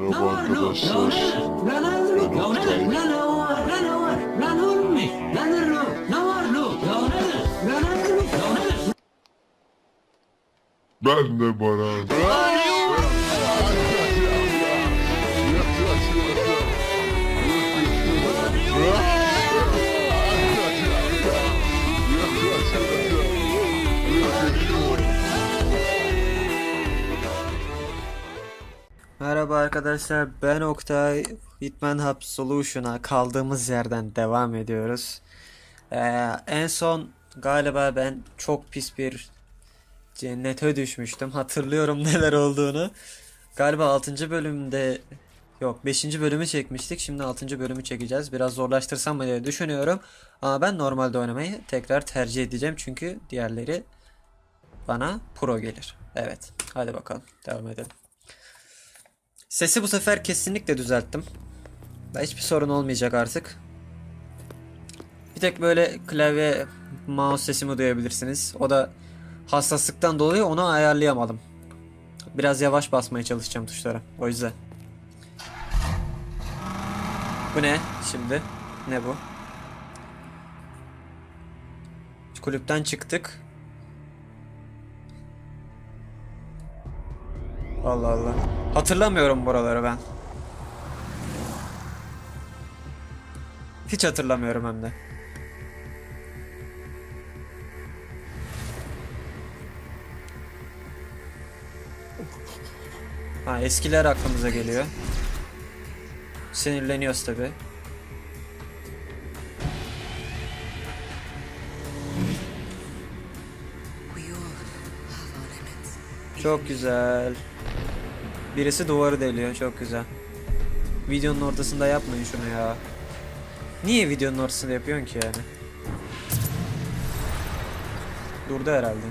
Merhaba arkadaşlar. Ben Oktay. ne? Lan ne Merhaba arkadaşlar ben Oktay Hitman Hub Solution'a kaldığımız yerden devam ediyoruz. Ee, en son galiba ben çok pis bir cennete düşmüştüm. Hatırlıyorum neler olduğunu. Galiba 6. bölümde yok 5. bölümü çekmiştik. Şimdi 6. bölümü çekeceğiz. Biraz zorlaştırsam mı diye düşünüyorum. Ama ben normalde oynamayı tekrar tercih edeceğim. Çünkü diğerleri bana pro gelir. Evet. Hadi bakalım devam edelim. Sesi bu sefer kesinlikle düzelttim. Hiçbir sorun olmayacak artık. Bir tek böyle klavye mouse sesimi duyabilirsiniz. O da hassaslıktan dolayı onu ayarlayamadım. Biraz yavaş basmaya çalışacağım tuşlara. O yüzden. Bu ne şimdi? Ne bu? Kulüpten çıktık. Allah Allah. Hatırlamıyorum buraları ben. Hiç hatırlamıyorum hem de. Ha eskiler aklımıza geliyor. Sinirleniyoruz tabi. Çok güzel. Birisi duvarı deliyor. Çok güzel. Videonun ortasında yapmayın şunu ya. Niye videonun ortasında yapıyorsun ki yani? Durdu herhalde.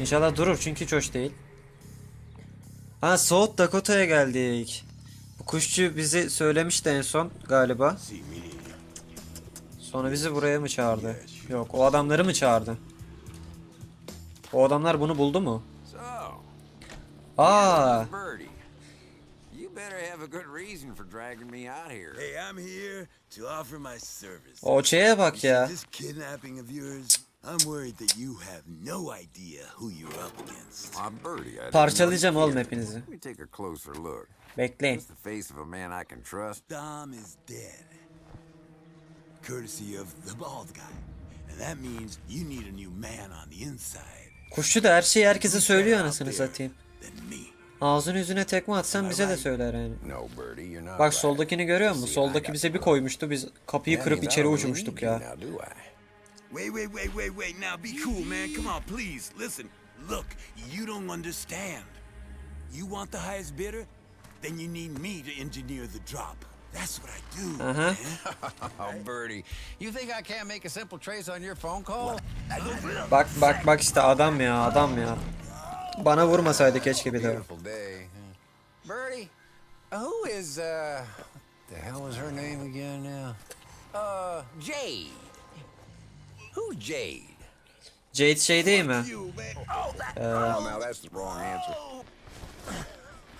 İnşallah durur çünkü hiç hoş değil. Ha South Dakota'ya geldik. Bu kuşçu bizi söylemişti en son galiba. Sonra bizi buraya mı çağırdı? Yok o adamları mı çağırdı? O adamlar bunu buldu mu? Aa, Birdie, you better have a good reason for dragging me out here. Hey, I'm here to offer my service. o şeye bak ya. This kidnapping of yours, I'm worried that you have no idea who you're up against. I'm Birdie. I didn't Parçalayacağım oğlum hepinizi. Bekleyin. It's the face of a man I can trust. Dom is dead. Courtesy of the bald guy. And that means you need a new man on the inside. Kuşçu da her şeyi herkese söylüyor anasını satayım. Ağzını yüzüne tekme atsan bize de söyler yani. Bak soldakini görüyor musun? Soldaki bize bir koymuştu. Biz kapıyı kırıp içeri uçmuştuk ya. Wait, wait, wait, wait, wait. Now be cool, man. Come on, please. Listen. Look, you don't understand. You want the highest bidder? Then you need me to engineer the drop. That's what I do. Aha. man. Oh, Birdie, you think I can't make a simple trace on your phone call? Bak bak bak işte adam ya adam ya. Bana vurmasaydı keşke bir de. Beautiful day. Birdie, who is, uh, the hell was her name again now? Uh, Jade. Who's Jade? Jade şey değil mi? Oh, now that's the wrong answer.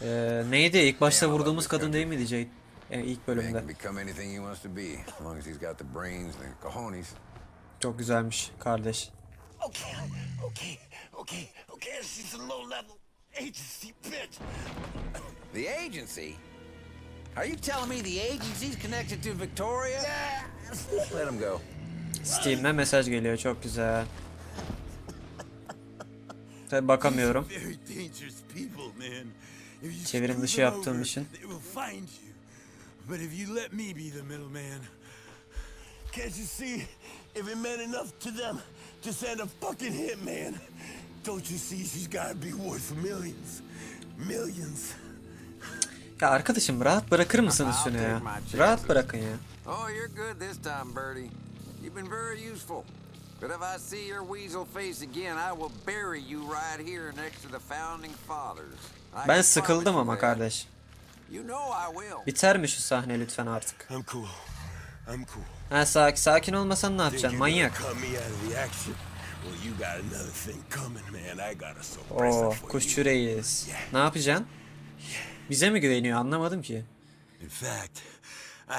Ee, neydi? İlk başta vurduğumuz kadın değil miydi Jade? Ee, ilk bölümde. can become anything he wants to be, as long as he's got the brains and the cojones. Çok güzelmiş kardeş. Okay, okay, okay, okay. She's a low level agency bitch. The agency? Are you telling me the agency's connected to Victoria? Let him go. Steam'den mesaj geliyor çok güzel. Tabi bakamıyorum. Screw dışı yaptığım için. But if you let me be the middleman, can't you see? If it meant enough to them to send a fucking hitman, don't you see she's gotta be worth millions, millions. Ya arkadaşım rahat bırakır mısınız şunu ya? Rahat bırakın ya. Oh, you're good this time, Birdie. You've been very useful. But if I see your weasel face again, I will bury you right here next to the founding fathers. Ben sıkıldım ama kardeş. Biter mi şu sahne lütfen artık? I'm cool. I'm cool. Ha sakin, sakin olmasan ne yapacaksın manyak. Oo, kuşçu reis. Ne yapacaksın? Bize mi güveniyor anlamadım ki. In fact,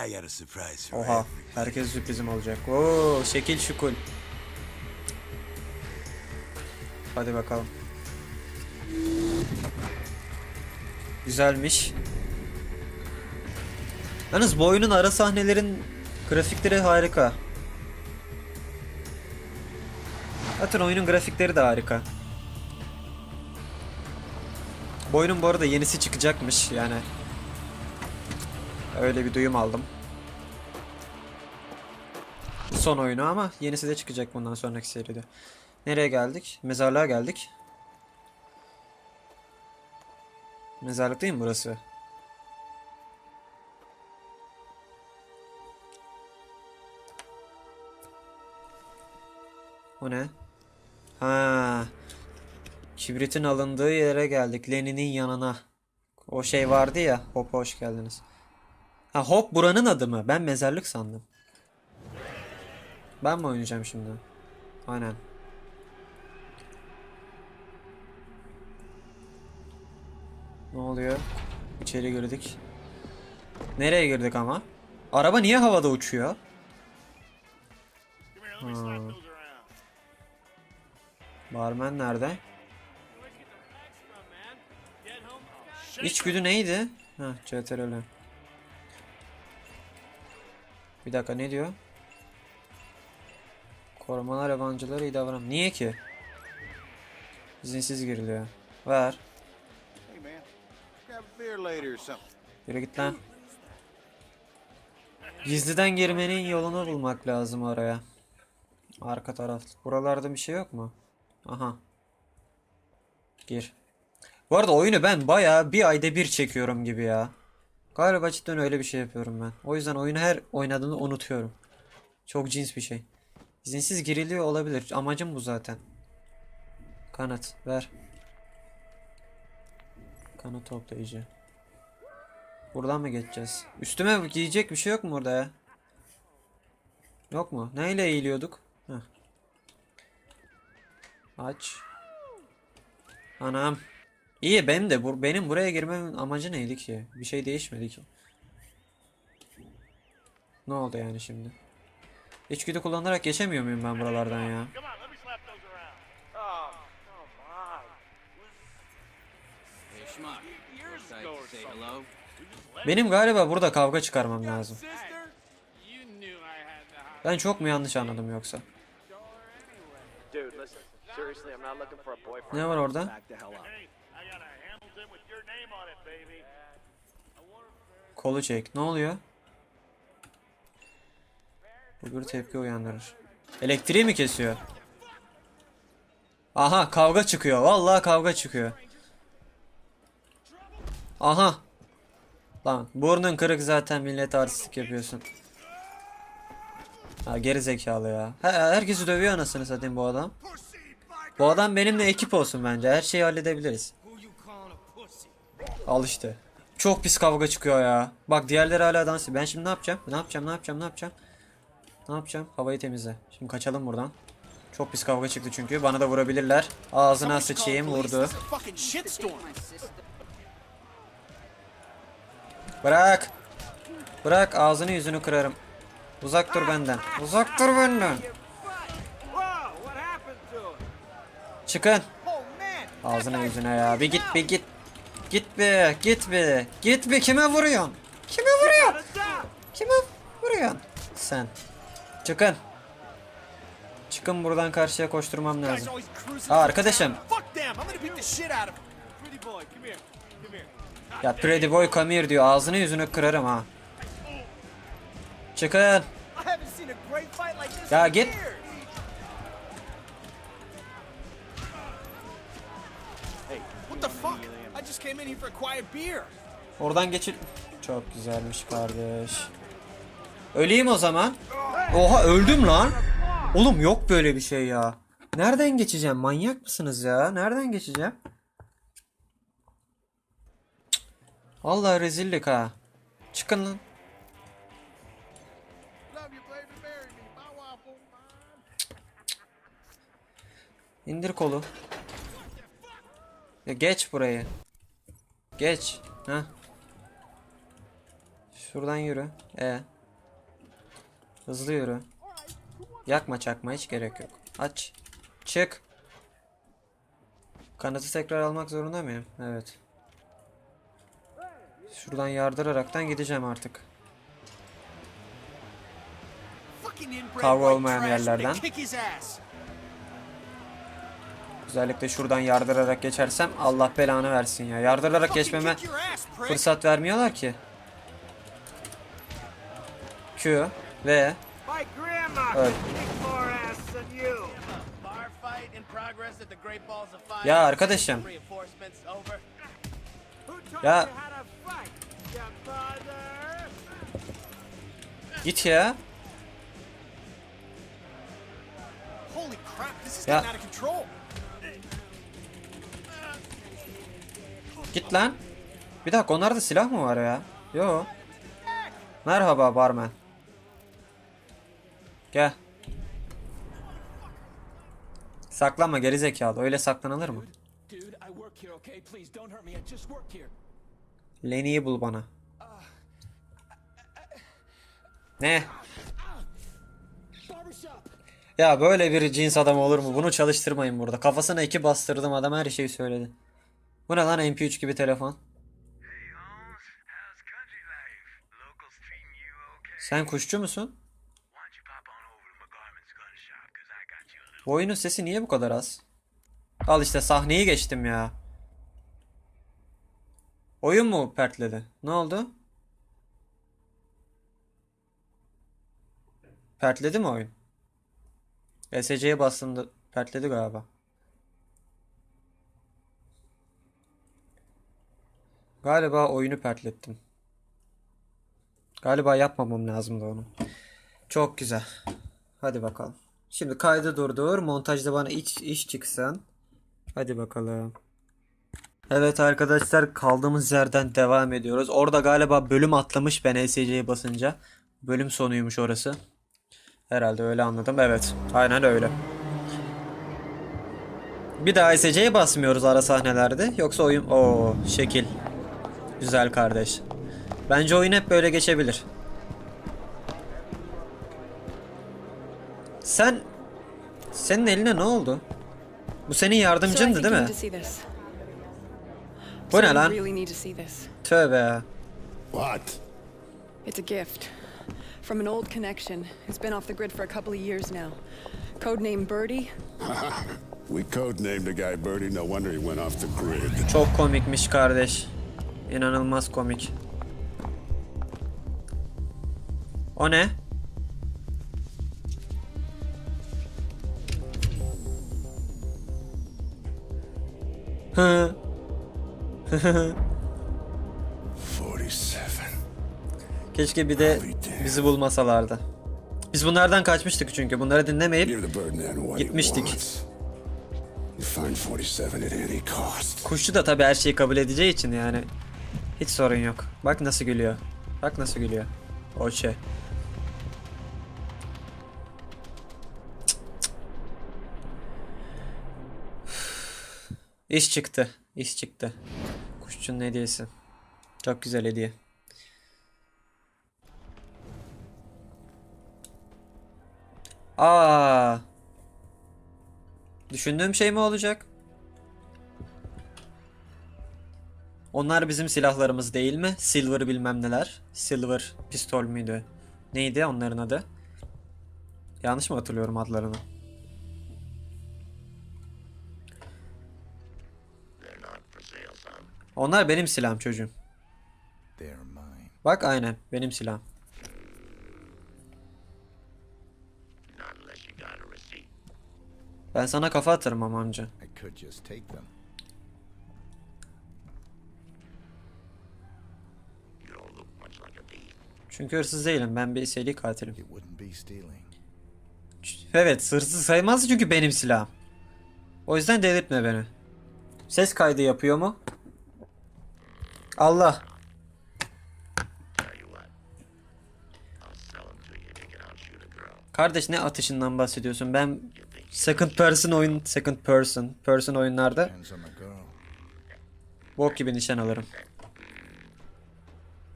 I got a surprise for Oha, herkes sürprizim olacak. Oo, şekil şukul. Hadi bakalım. Güzelmiş. Yalnız bu oyunun ara sahnelerin grafikleri harika. Zaten oyunun grafikleri de harika. Bu oyunun bu arada yenisi çıkacakmış yani. Öyle bir duyum aldım. Son oyunu ama yenisi de çıkacak bundan sonraki seride. Nereye geldik? Mezarlığa geldik. Mezarlık değil mi burası? O ne? Ha. Kibritin alındığı yere geldik. Lenin'in yanına. O şey vardı ya. Hop hoş geldiniz. Ha Hop buranın adı mı? Ben mezarlık sandım. Ben mi oynayacağım şimdi? Aynen. Ne oluyor? İçeri girdik. Nereye girdik ama? Araba niye havada uçuyor? Ha. Barmen nerede? İçgüdü neydi? Ha, CTRL. Bir dakika ne diyor? Korumalar yabancıları iyi davran. Niye ki? İzinsiz giriliyor. Ver. Yürü git lan. Gizliden girmenin yolunu bulmak lazım oraya. Arka taraf. Buralarda bir şey yok mu? Aha. Gir. Bu arada oyunu ben bayağı bir ayda bir çekiyorum gibi ya. Galiba cidden öyle bir şey yapıyorum ben. O yüzden oyunu her oynadığını unutuyorum. Çok cins bir şey. İzinsiz giriliyor olabilir. Amacım bu zaten. Kanat ver. Kanat toplayıcı. Buradan mı geçeceğiz? Üstüme giyecek bir şey yok mu burada ya? Yok mu? Neyle eğiliyorduk? Aç. Anam. İyi benim de bu benim buraya girmemin amacı neydi ki? Bir şey değişmedi ki. Ne oldu yani şimdi? İçgüdü kullanarak geçemiyor muyum ben buralardan ya? Benim galiba burada kavga çıkarmam lazım. Ben çok mu yanlış anladım yoksa? Dude, listen. Seriously, I'm not looking for a boyfriend. Ne var orada? Kolu çek. Ne oluyor? Bu bir tepki uyandırır. Elektriği mi kesiyor? Aha kavga çıkıyor. Vallahi kavga çıkıyor. Aha. Lan burnun kırık zaten millet artistlik yapıyorsun. Ha geri zekalı ya. Her, herkesi dövüyor anasını satayım bu adam. Bu adam benimle ekip olsun bence. Her şeyi halledebiliriz. Al işte. Çok pis kavga çıkıyor ya. Bak diğerleri hala dans ediyor. Ben şimdi ne yapacağım? Ne yapacağım? Ne yapacağım? Ne yapacağım? Ne yapacağım? Havayı temizle. Şimdi kaçalım buradan. Çok pis kavga çıktı çünkü. Bana da vurabilirler. Ağzına sıçayım vurdu. Bırak. Bırak ağzını yüzünü kırarım. Uzak dur benden. Uzak dur benden. Çıkın. Ağzına yüzüne ya. Bir git bir git. Git be git be. Git be kime vuruyorsun? Kime vuruyorsun? Kime vuruyorsun? Sen. Çıkın. Çıkın buradan karşıya koşturmam lazım. Aa, arkadaşım. Ya Pretty Boy come here diyor. Ağzını yüzünü kırarım ha. Çıkın. I haven't Oradan geçir. Çok güzelmiş kardeş. Öleyim o zaman. Oha öldüm lan. Oğlum yok böyle bir şey ya. Nereden geçeceğim? Manyak mısınız ya? Nereden geçeceğim? Cık. Vallahi rezillik ha. Çıkın lan. İndir kolu. Ya geç burayı. Geç. Ha. Şuradan yürü. E. Hızlı yürü. Yakma çakma hiç gerek yok. Aç. Çık. Kanatı tekrar almak zorunda mıyım? Evet. Şuradan yardıraraktan gideceğim artık. Fucking inbred Kavga white olmayan trash, yerlerden. Özellikle şuradan yardırarak geçersem Allah belanı versin ya. Yardırarak geçmeme fırsat vermiyorlar ki. Q ve Fire. Ya arkadaşım. Ya. git ya. Ya. Git lan. Bir dakika onlarda silah mı var ya? Yo. Merhaba barman. Gel. Saklanma geri zekalı. Öyle saklanılır mı? Dude, I work here, okay? Please don't hurt me. I just work here. Lenny'yi bul bana. Ne? Ya böyle bir cins adam olur mu? Bunu çalıştırmayın burada. Kafasına iki bastırdım adam her şeyi söyledi. Bu ne lan MP3 gibi telefon? Sen kuşçu musun? Bu oyunun sesi niye bu kadar az? Al işte sahneyi geçtim ya. Oyun mu pertledi? Ne oldu? Pertledi mi oyun? SC'ye bastığımda pertledi galiba. Galiba oyunu pertlettim. Galiba yapmamam lazımdı onu. Çok güzel. Hadi bakalım. Şimdi kaydı durdur. Montajda bana iç iş çıksın. Hadi bakalım. Evet arkadaşlar kaldığımız yerden devam ediyoruz. Orada galiba bölüm atlamış ben ESC'ye basınca. Bölüm sonuymuş orası. Herhalde öyle anladım. Evet. Aynen öyle. Bir daha SC'ye basmıyoruz ara sahnelerde. Yoksa oyun... o şekil. Güzel kardeş. Bence oyun hep böyle geçebilir. Sen... Senin eline ne oldu? Bu senin yardımcındı değil mi? Bu ne lan? Tövbe. What? It's a gift from an old connection who's been off the grid for a couple of years now. Codename Birdie. We codenamed the guy Birdie. No wonder he went off the grid. Çok komikmiş kardeş. İnanılmaz komik. O ne? Hı. 47. Keşke bir de bizi bulmasalardı. Biz bunlardan kaçmıştık çünkü. Bunları dinlemeyip Gitmiştik. he wants. You find 47 at any cost. kuşçu da tabii her şeyi kabul edeceği için yani hiç sorun yok. Bak nasıl gülüyor. Bak nasıl gülüyor. O şey. İş çıktı. İş çıktı. Kuşçunun hediyesi. Çok güzel hediye. Aa. Düşündüğüm şey mi olacak? Onlar bizim silahlarımız değil mi? Silver bilmem neler. Silver pistol müydü? Neydi onların adı? Yanlış mı hatırlıyorum adlarını? Onlar benim silahım çocuğum. Bak aynen benim silahım. Ben sana kafa atarım ama amca. Çünkü hırsız değilim. Ben bir seri katilim. Evet hırsız sayılmaz çünkü benim silahım. O yüzden delirtme beni. Ses kaydı yapıyor mu? Allah. Kardeş ne atışından bahsediyorsun? Ben second person oyun second person person oyunlarda bok gibi nişan alırım.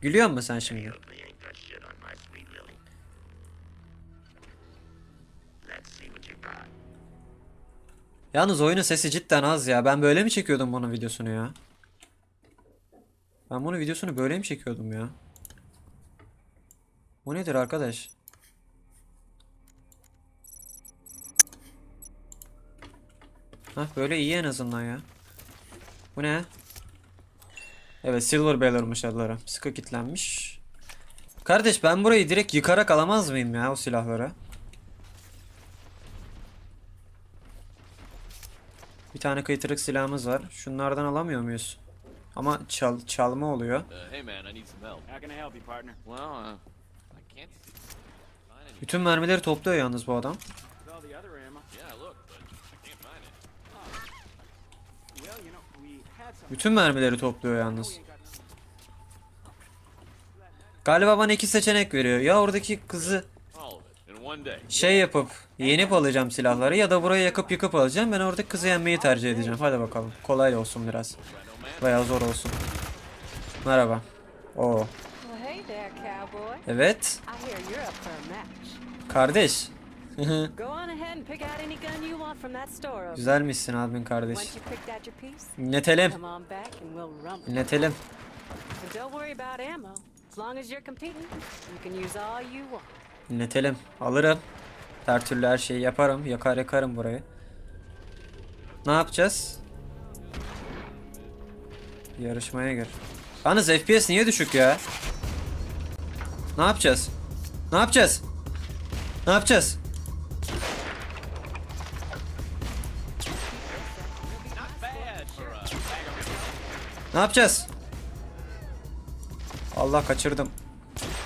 Gülüyor musun sen şimdi? Yalnız oyunun sesi cidden az ya. Ben böyle mi çekiyordum bunun videosunu ya? Ben bunun videosunu böyle mi çekiyordum ya? Bu nedir arkadaş? Hah böyle iyi en azından ya. Bu ne? Evet Silver Beller'mış adları. Sıkı kilitlenmiş. Kardeş ben burayı direkt yıkarak alamaz mıyım ya o silahları? Bir tane kıytırık silahımız var. Şunlardan alamıyor muyuz? Ama çal çalma oluyor. uh, any. Bütün mermileri topluyor yalnız bu adam. Some. Bütün mermileri topluyor yalnız. Galiba bana iki seçenek veriyor. Ya oradaki kızı şey yapıp yenip alacağım silahları ya da burayı yakıp yıkıp alacağım. Ben oradaki kızı yenmeyi tercih edeceğim. Hadi bakalım. Kolay olsun biraz. Veya zor olsun. Merhaba. Oo. Well, hey there, cowboy. Evet. Kardeş. Güzelmişsin abin kardeş. İnletelim. And don't worry about ammo. As long as you're competing, you can use all you want. İnletelim. Alırım. Her türlü her şeyi yaparım. Yakar yakarım burayı. Ne yapacağız? Yarışmaya gir. Yalnız FPS niye düşük ya? Ne yapacağız? Ne yapacağız? Ne yapacağız? Ne yapacağız? Allah kaçırdım.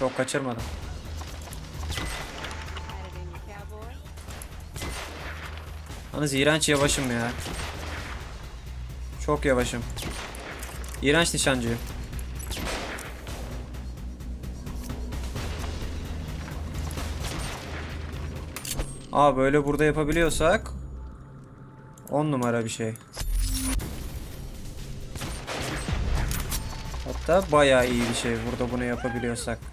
Yok kaçırmadım. Yalnız iğrenç yavaşım ya. Çok yavaşım. İğrenç nişancıyım. Aa böyle burada yapabiliyorsak 10 numara bir şey. Hatta bayağı iyi bir şey burada bunu yapabiliyorsak.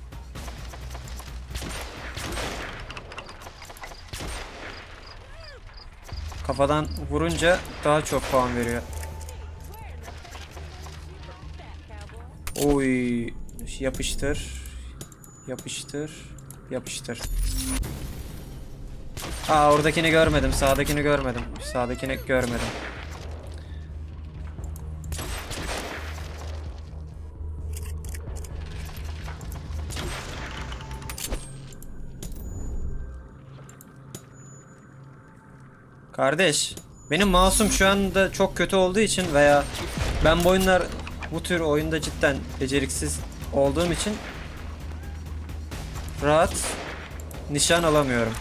Kafadan vurunca daha çok puan veriyor. Oy yapıştır. Yapıştır. Yapıştır. Aa oradakini görmedim. Sağdakini görmedim. Sağdakini görmedim. Kardeş, benim mouse'um şu anda çok kötü olduğu için veya ben bu oyunlar bu tür oyunda cidden beceriksiz olduğum için rahat nişan alamıyorum.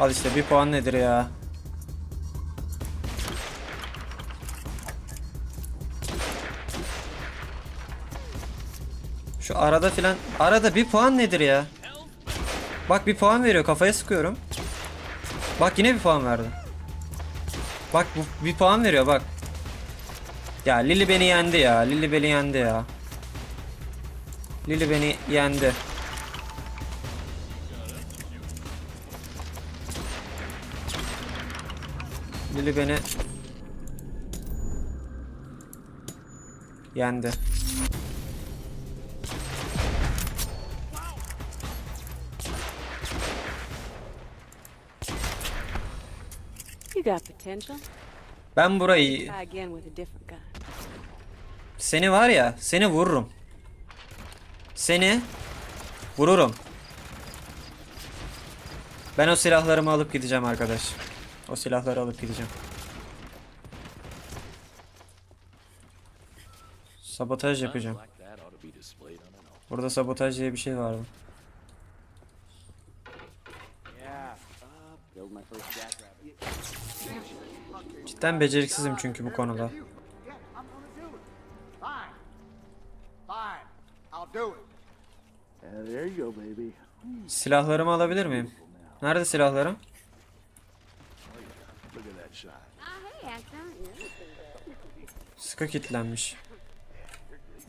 Al işte bir puan nedir ya? Şu arada filan arada bir puan nedir ya? Bak bir puan veriyor kafaya sıkıyorum. Bak yine bir puan verdi. Bak bu bir puan veriyor bak. Ya Lili beni yendi ya. Lili beni yendi ya. Lili beni yendi. Lili beni yendi. You got potential. Ben burayı seni var ya seni vururum. Seni vururum. Ben o silahlarımı alıp gideceğim arkadaş. O silahları alıp gideceğim. Sabotaj yapacağım. Burada sabotaj diye bir şey vardı. Cidden beceriksizim çünkü bu konuda. Fine. Fine. I'll do it. Silahlarımı alabilir miyim? Nerede silahlarım? Sıkı kilitlenmiş.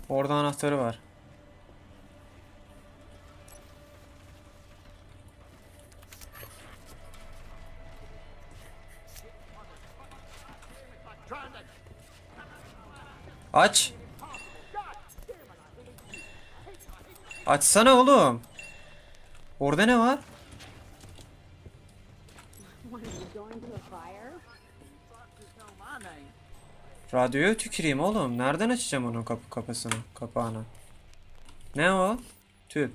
Orada anahtarı var. Aç. Açsana oğlum. Orada ne var? Radyoya tüküreyim oğlum. Nereden açacağım onun kapı kapısını, kapağını? Ne o? Tüp.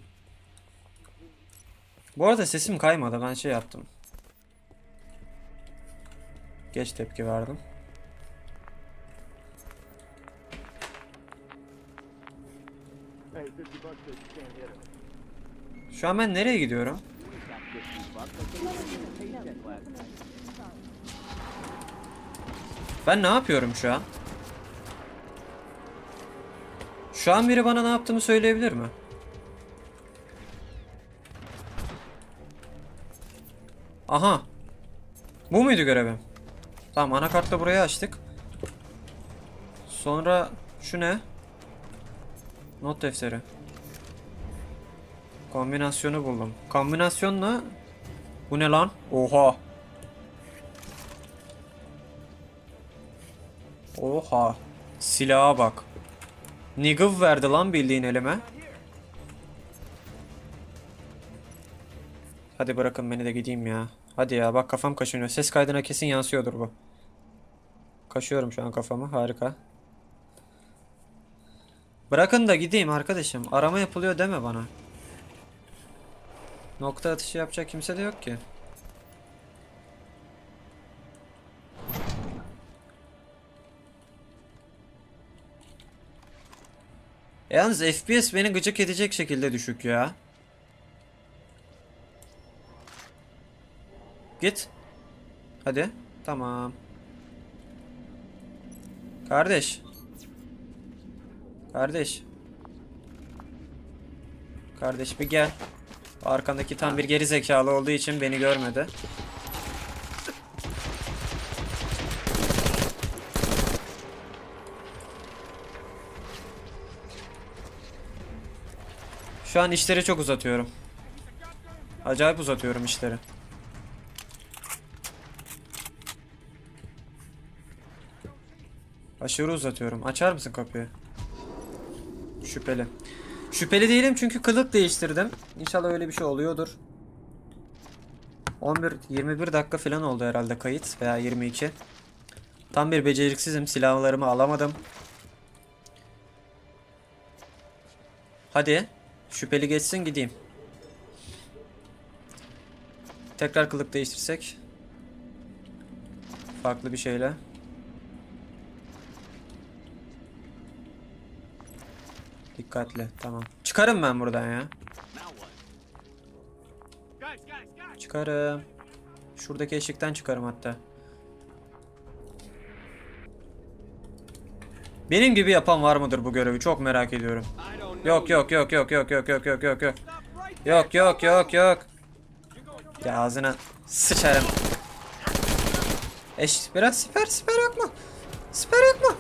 Bu arada sesim kaymadı. Ben şey yaptım. Geç tepki verdim. Şu an ben nereye gidiyorum? Ben ne yapıyorum şu an? Şu an biri bana ne yaptığımı söyleyebilir mi? Aha. Bu muydu görevim? Tamam anakartla burayı açtık. Sonra şu ne? Not defteri. Kombinasyonu buldum. Kombinasyonla bu ne lan? Oha. Oha. Silaha bak. Niggle verdi lan bildiğin elime. Hadi bırakın beni de gideyim ya. Hadi ya bak kafam kaşınıyor. Ses kaydına kesin yansıyordur bu. Kaşıyorum şu an kafamı. Harika. Bırakın da gideyim arkadaşım. Arama yapılıyor deme bana. Nokta atışı yapacak kimse de yok ki. Yalnız FPS beni gıcık edecek şekilde düşük ya. Git. Hadi. Tamam. Kardeş. Kardeş. Kardeş bir gel. Arkandaki tam bir geri zekalı olduğu için beni görmedi. Şu an işleri çok uzatıyorum. Acayip uzatıyorum işleri. Aşırı uzatıyorum. Açar mısın kapıyı? Şüpheli. Şüpheli değilim çünkü kılık değiştirdim. İnşallah öyle bir şey oluyordur. 11 21 dakika falan oldu herhalde kayıt veya 22. Tam bir beceriksizim. Silahlarımı alamadım. Hadi. Şüpheli geçsin gideyim. Tekrar kılık değiştirsek. Farklı bir şeyle. Dikkatli. Tamam. Çıkarım ben buradan ya. Çıkarım. Şuradaki eşikten çıkarım hatta. Benim gibi yapan var mıdır bu görevi? Çok merak ediyorum. Yok yok yok yok yok yok yok yok yok yok. Yok yok yok yok. Ya ağzına sıçarım. Eş biraz siper siper yok mu? Siper yok mu?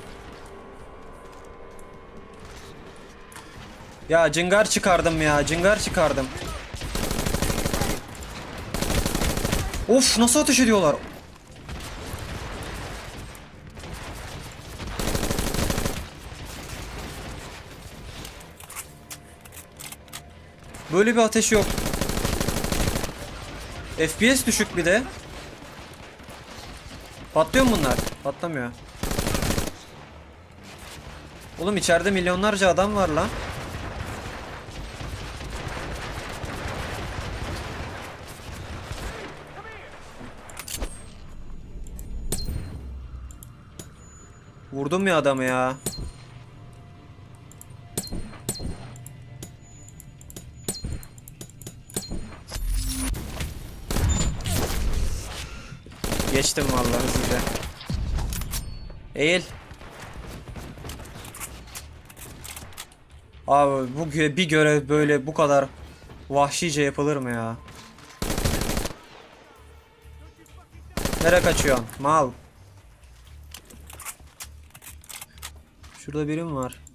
Ya cıngar çıkardım ya cıngar çıkardım. Of nasıl ateş ediyorlar? Böyle bir ateş yok. FPS düşük bir de. Patlıyor mu bunlar? Patlamıyor. Oğlum içeride milyonlarca adam var lan. Vurdum ya adamı ya. Geçtim vallahi hızlıca. Eğil. Abi bu bir görev böyle bu kadar vahşice yapılır mı ya? Nereye kaçıyorsun? Mal. Şurada birim var.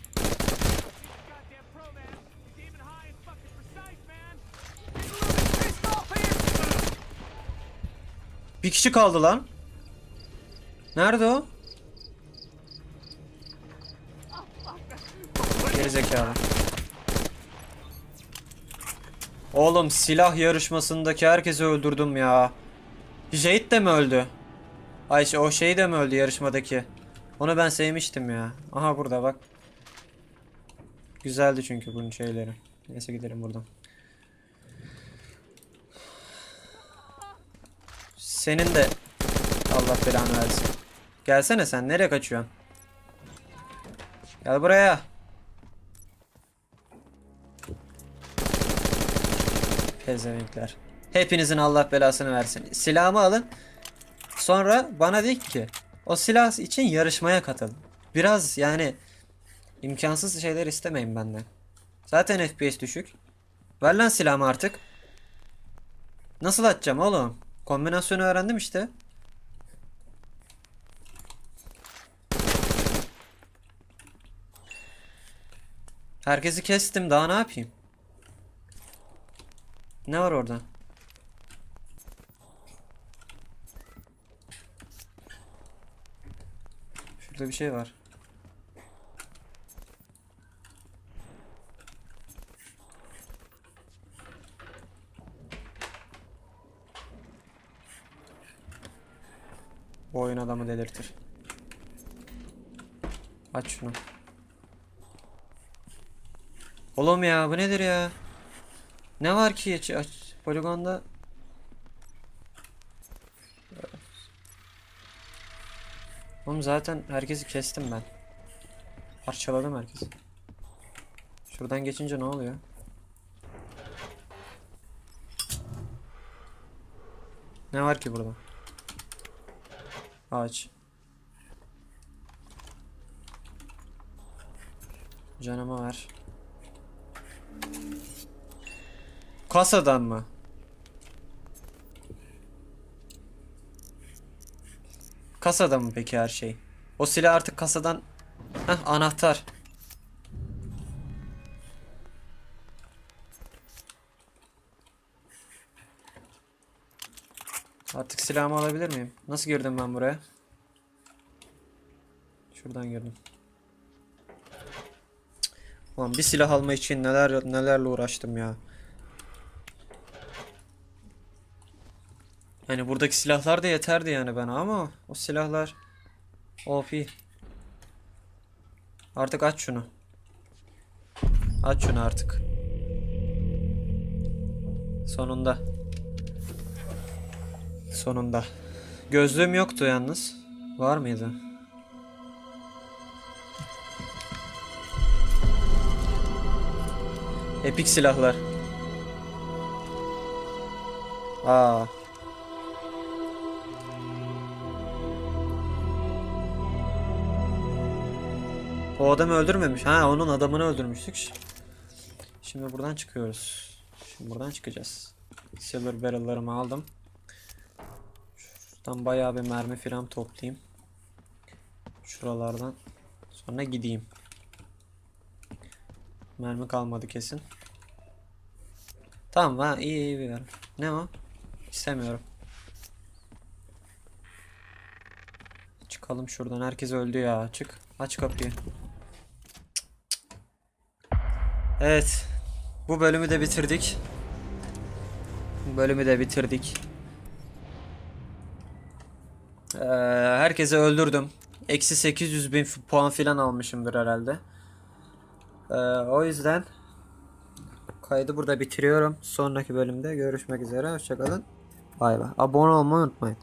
Bir kişi kaldı lan. Nerede o? Gerizekalı. Oğlum silah yarışmasındaki herkesi öldürdüm ya. Jade de mi öldü? Ay o şey de mi öldü yarışmadaki? Onu ben sevmiştim ya. Aha burada bak. Güzeldi çünkü bunun şeyleri. Neyse gidelim buradan. Senin de Allah belanı versin. Gelsene sen nereye kaçıyorsun? Gel buraya. Pezevenkler. Hepinizin Allah belasını versin. Silahımı alın. Sonra bana de ki o silah için yarışmaya katıl. Biraz yani imkansız şeyler istemeyin benden. Zaten FPS düşük. Ver lan silahımı artık. Nasıl atacağım oğlum? Kombinasyonu öğrendim işte. Herkesi kestim daha ne yapayım? Ne var orada? Şurada bir şey var. Bu oyun adamı delirtir. Aç şunu. Oğlum ya bu nedir ya? Ne var ki aç, aç poligonda? Oğlum zaten herkesi kestim ben. Parçaladım herkesi. Şuradan geçince ne oluyor? Ne var ki burada? Ağaç. Canıma ver. Kasadan mı? Kasada mı peki her şey? O silah artık kasadan... Heh anahtar. Artık silahımı alabilir miyim? Nasıl girdim ben buraya? Şuradan girdim. Ulan bir silah alma için neler nelerle uğraştım ya. Hani buradaki silahlar da yeterdi yani bana ama o silahlar OP. Artık aç şunu. Aç şunu artık. Sonunda. Sonunda. Gözlüğüm yoktu yalnız. Var mıydı? Epik silahlar. Aa. O adamı öldürmemiş. Ha onun adamını öldürmüştük. Şimdi buradan çıkıyoruz. Şimdi buradan çıkacağız. Silver barrel'larımı aldım. Şuradan bayağı bir mermi filan toplayayım. Şuralardan. Sonra gideyim. Mermi kalmadı kesin. Tamam ha iyi iyi bir Ne o? İstemiyorum. Çıkalım şuradan. Herkes öldü ya. Çık. Aç kapıyı. Evet. Bu bölümü de bitirdik. Bu bölümü de bitirdik. Ee, herkese öldürdüm. Eksi 800 bin puan filan almışımdır herhalde. Ee, o yüzden kaydı burada bitiriyorum. Sonraki bölümde görüşmek üzere. Hoşçakalın. Bay bay. Abone olmayı unutmayın.